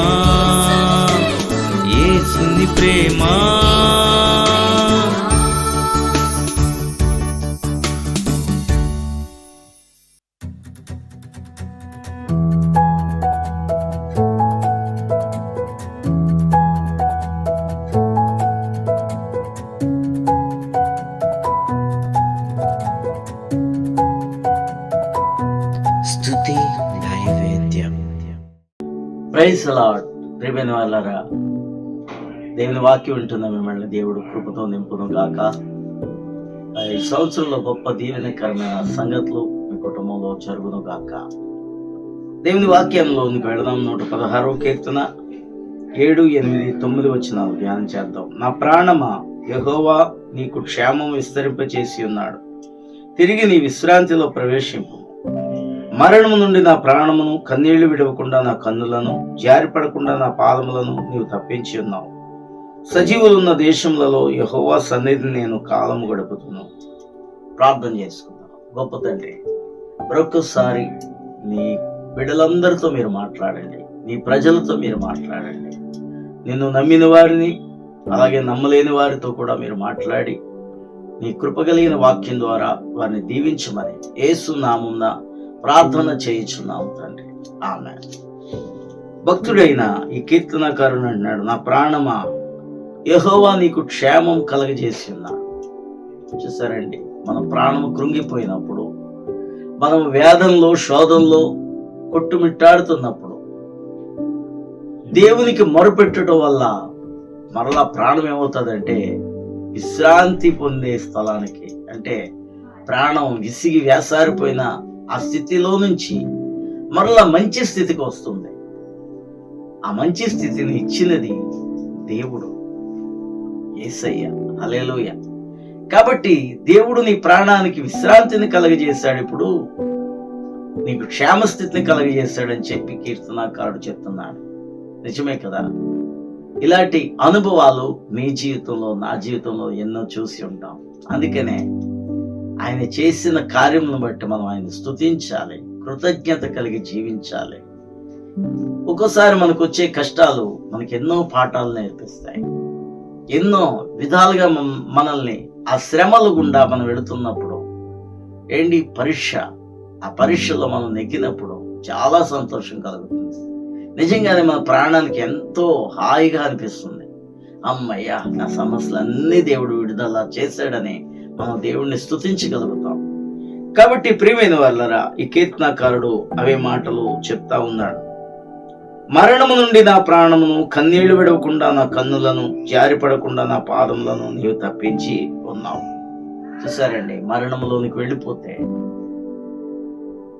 ప్రేమ. ఏసుని ప్రేమ. లాడ్ అలాడ్ వాళ్ళరా దేవుని వాక్యం ఉంటుందా మిమ్మల్ని దేవుడు కృపతో నింపును కాక ఈ సంవత్సరంలో గొప్ప దీవెనకరమైన సంగతులు మీ కుటుంబంలో జరుగును కాక దేవుని వాక్యంలో నీకు వెళదాం. నూట పదహారో కీర్తన ఏడు ఎనిమిది తొమ్మిది వచ్చిన ధ్యానం చేద్దాం. నా ప్రాణమా యహోవా నీకు క్షేమం విస్తరింపచేసి ఉన్నాడు. తిరిగి నీ విశ్రాంతిలో ప్రవేశింపు. మరణము నుండి నా ప్రాణమును కన్నీళ్ళు విడవకుండా నా కన్నులను జారిపడకుండా నా పాదములను నీవు తప్పించి ఉన్నావు. సజీవులున్న దేశములలో యహోవా సన్నిధిని నేను కాలము గడుపుతున్నాను ప్రార్థన చేసుకుందాం. గొప్ప తండ్రి మరొకసారి నీ బిడ్డలందరితో మీరు మాట్లాడండి. నీ ప్రజలతో మీరు మాట్లాడండి. నిన్ను నమ్మిన వారిని అలాగే నమ్మలేని వారితో కూడా మీరు మాట్లాడి నీ కృప కలిగిన వాక్యం ద్వారా వారిని దీవించమని ఏసు నామున్న ప్రార్థన చేయించున్నాం తండ్రి. ఆమె భక్తుడైన ఈ కీర్తనకారుని అంటున్నాడు నా ప్రాణమా యహోవా నీకు క్షేమం కలగజేసిందా? చూసారండి మన ప్రాణం కృంగిపోయినప్పుడు మనం వేదంలో శోధంలో కొట్టుమిట్టాడుతున్నప్పుడు దేవునికి మొరపెట్టడం వల్ల మరలా ప్రాణం ఏమవుతుందంటే విశ్రాంతి పొందే స్థలానికి అంటే ప్రాణం విసిగి వేసారిపోయిన ఆ స్థితిలో నుంచి మరలా మంచి స్థితికి వస్తుంది. ఆ మంచి స్థితిని ఇచ్చినది దేవుడు. ఏసయ్య. అలేలోయ కాబట్టి దేవుడు నీ ప్రాణానికి విశ్రాంతిని కలగజేశాడు ఇప్పుడు. నీకు క్షేమస్థితిని కలగజేశాడని చెప్పి కీర్తనాకారుడు చెప్తున్నాడు. నిజమే కదా? ఇలాంటి అనుభవాలు మీ జీవితంలో నా జీవితంలో ఎన్నో చూసి ఉంటాం. అందుకనే ఆయన చేసిన కార్యములను బట్టి మనం ఆయన స్తుతించాలి కృతజ్ఞత కలిగి జీవించాలి. ఒక్కోసారి మనకు వచ్చే కష్టాలు మనకి ఎన్నో పాఠాలు నేర్పిస్తాయి. ఎన్నో విధాలుగా మనల్ని ఆ శ్రమల గుండా మనం వెళుతున్నప్పుడు ఏంటి పరీక్ష? ఆ పరీక్షలో మనం నెగ్గినప్పుడు చాలా సంతోషం కలుగుతుంది. నిజంగానే మన ప్రాణానికి ఎంతో హాయిగా అనిపిస్తుంది. అమ్మయ్యా నా సమస్యలన్నీ దేవుడు విడుదల చేశాడని మనం దేవుణ్ణి స్తుతించగలుగుతాం. కాబట్టి ప్రియమైన వాళ్ళరా ఈ కీర్తనాకారుడు అవే మాటలు చెప్తా ఉన్నాడు. మరణము నుండి నా ప్రాణమును కన్నీళ్ళు విడవకుండా నా కన్నులను జారిపడకుండా నా పాదములను నీవు తప్పించి ఉన్నావు. చూసారండి మరణములోనికి వెళ్ళిపోతే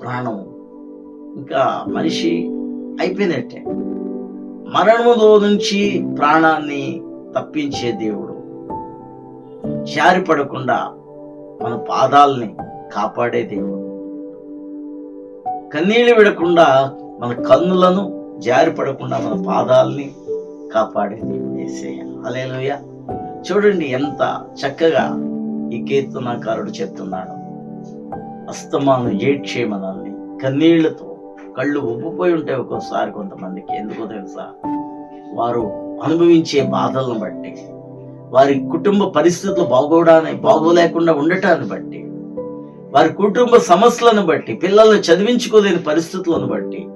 ప్రాణం ఇంకా మనిషి అయిపోయినట్టే. మరణములో నుంచి ప్రాణాన్ని తప్పించే దేవుడు జారిపడకుండా మన పాదాలని కాపాడే దేవుడు. కన్నీళ్ళు విడకుండా మన కన్నులను జారిపడకుండా మన పాదాలని కాపాడే దేవుడు యేసయ్య అలేలుయ చూడండి ఎంత చక్కగా ఈ కీర్తనాకారుడు చెప్తున్నాడు. అస్తమాను ఏడ్చే మనల్ని కన్నీళ్ళతో కళ్ళు ఉబ్బిపోయి ఉంటాయి ఒక్కోసారి కొంతమందికి. ఎందుకో తెలుసా? వారు అనుభవించే బాధలను బట్టి. వారి కుటుంబ పరిస్థితులు బాగోడానికి బాగోలేకుండా ఉండటాన్ని బట్టి వారి కుటుంబ సమస్యలను బట్టి పిల్లల్ని చదివించుకోలేని పరిస్థితులను బట్టి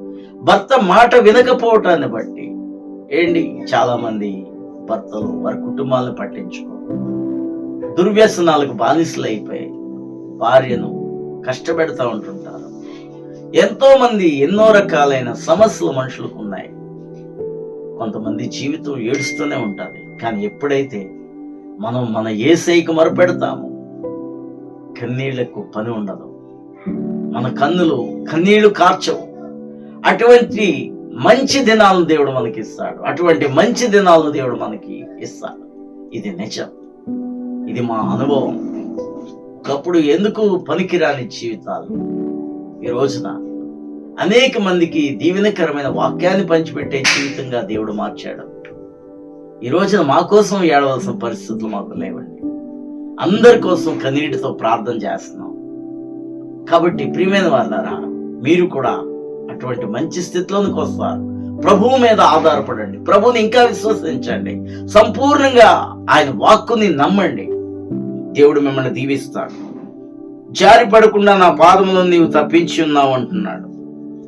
భర్త మాట వినకపోవటాన్ని బట్టి ఏంటి? చాలా మంది భర్తలు వారి కుటుంబాలను పట్టించుకో దుర్వ్యసనాలకు బానిసలు అయిపోయి భార్యను కష్టపెడతా ఉంటుంటారు. ఎంతో మంది ఎన్నో రకాలైన సమస్యలు మనుషులకు ఉన్నాయి. కొంతమంది జీవితం ఏడుస్తూనే ఉంటుంది. కానీ ఎప్పుడైతే మనం మన ఏసైకి మొరపెడతాము. కన్నీళ్ళకు పని ఉండదు. మన కన్నులు కన్నీళ్ళు కార్చవు. అటువంటి మంచి దినాలను దేవుడు మనకి ఇస్తాడు అటువంటి మంచి దినాలను దేవుడు మనకి ఇస్తాడు. ఇది నిజం. ఇది మా అనుభవం. ఒకప్పుడు ఎందుకు పనికిరాని జీవితాలు? ఈ రోజున అనేక మందికి దీవెనకరమైన వాక్యాన్ని పంచిపెట్టే జీవితంగా దేవుడు మార్చాడు. ఈ రోజున మా కోసం ఏడవలసిన పరిస్థితులు మాకు లేవండి. అందరి కోసం కన్నీటితో ప్రార్థన చేస్తున్నాం. కాబట్టి ప్రియమైన వాళ్ళారా మీరు కూడా అటువంటి మంచి స్థితిలోనికి వస్తారు. ప్రభువు మీద ఆధారపడండి. ప్రభుని ఇంకా విశ్వసించండి. సంపూర్ణంగా ఆయన వాక్కుని నమ్మండి. దేవుడు మిమ్మల్ని దీవిస్తాడు. జారి పడకుండా నా పాదములో నీవు తప్పించి ఉన్నావు అంటున్నాడు.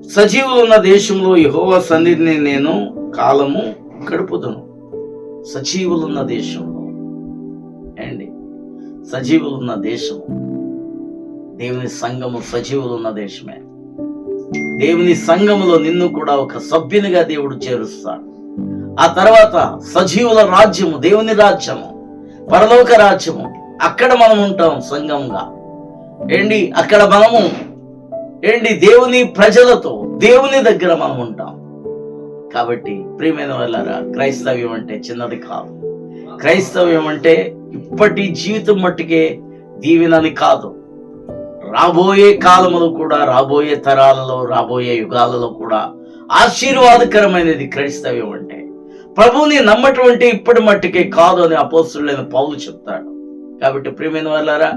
సజీవులు ఉన్న దేశంలో యహోవ సన్నిధిని నేను కాలము గడుపుతును సజీవులున్న దేశంలో. ఏండి? సజీవులున్న దేశం. దేవుని సంఘము సజీవులున్న దేశమే. దేవుని సంఘములో నిన్ను కూడా ఒక సభ్యునిగా దేవుడు చేరుస్తాడు. ఆ తర్వాత సజీవుల రాజ్యము దేవుని రాజ్యము పరలోక రాజ్యము అక్కడ మనం ఉంటాం సంఘంగా ఏంటి అక్కడ మనము ఏంటి దేవుని ప్రజలతో దేవుని దగ్గర మనం ఉంటాం. కాబట్టి ప్రియమైన వాళ్ళారా క్రైస్తవ్యం అంటే చిన్నది కాదు. క్రైస్తవ్యం అంటే ఇప్పటి జీవితం మట్టుకే దీవెనని కాదు. రాబోయే కాలములో కూడా రాబోయే తరాలలో రాబోయే యుగాలలో కూడా ఆశీర్వాదకరమైనది క్రైస్తవ్యం అంటే. ప్రభువుని నమ్మటువంటి ఇప్పటి మట్టుకే కాదు అని అపోస్తులైన పౌలు చెప్తాడు. కాబట్టి ప్రియమైన వాళ్ళారా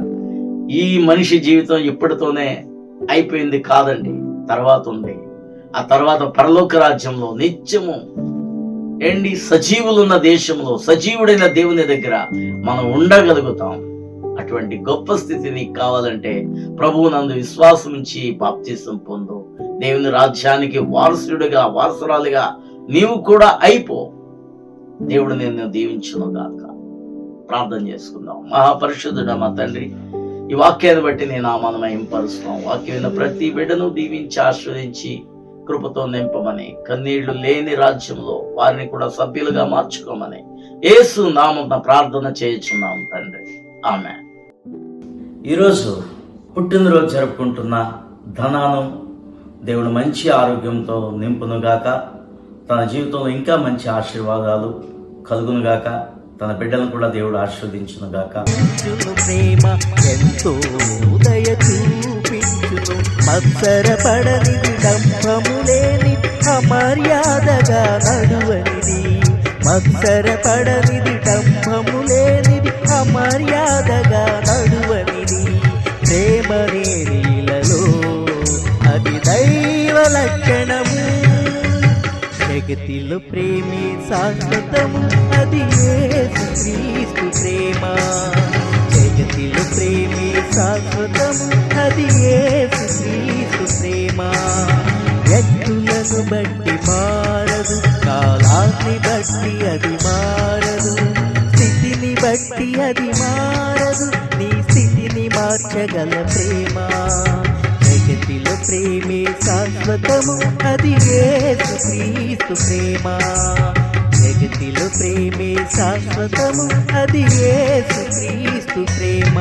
ఈ మనిషి జీవితం ఇప్పటితోనే అయిపోయింది కాదండి తర్వాత ఉంది. ఆ తర్వాత పరలోక రాజ్యంలో నిత్యము ఎండి సజీవులున్న దేశంలో సజీవుడైన దేవుని దగ్గర మనం ఉండగలుగుతాం. అటువంటి గొప్ప స్థితి నీకు కావాలంటే ప్రభువు నందు విశ్వాసం ఇచ్చి బాప్తీసం పొందు. దేవుని రాజ్యానికి వారసుడిగా వారసురాలుగా నీవు కూడా అయిపో. దేవుడు నిన్ను దీవించును గాక. ప్రార్థన చేసుకుందాం. మహాపరిశుద్ధుడ మా తండ్రి ఈ వాక్యాన్ని బట్టి నేను ఆమానమయం పరుస్తున్నాం వాక్యమైన ప్రతి బిడ్డను దీవించి ఆస్వాదించి కృపతో నింపమని కన్నీళ్ళు లేని రాజ్యంలో వారిని కూడా సభ్యులుగా మార్చుకోమని ఏసు నామం ప్రార్థన చేయించున్నాం తండ్రి. ఆమె ఈరోజు పుట్టినరోజు జరుపుకుంటున్న ధనాను దేవుడు మంచి ఆరోగ్యంతో నింపునుగాక తన జీవితంలో ఇంకా మంచి ఆశీర్వాదాలు కలుగునుగాక తన బిడ్డలను కూడా దేవుడు ఆశీర్వదించును గాక ప్రేమ ఎంతో ఉదయ చూపించును. మత్సరపడని డంభము లేని అమర్యాదగా నడువనిది. మత్సరపడనిది డంభము లేనిది అమర్యాదగా నడువనిది. ప్రేమ నీలలో అది దైవ లక్ష జగతిలో ప్రేమే శాశ్వతము అది క్రీస్తు ప్రేమ. జగతిలో ప్రేమే శాశ్వతము అది క్రీస్తు ప్రేమ. వ్యక్తులను బట్టి మారదు కాలాన్ని బట్టి అది మారదు. స్థితిని బట్టి అది మారదు నీ స్థితిని మార్చగల ప్రేమ. ప్రేమే శాశ్వతము అది ఏసు క్రీస్తు ప్రేమ. జగతిలో ప్రేమే శాశ్వతము అది ఏసు క్రీస్తు ప్రేమ.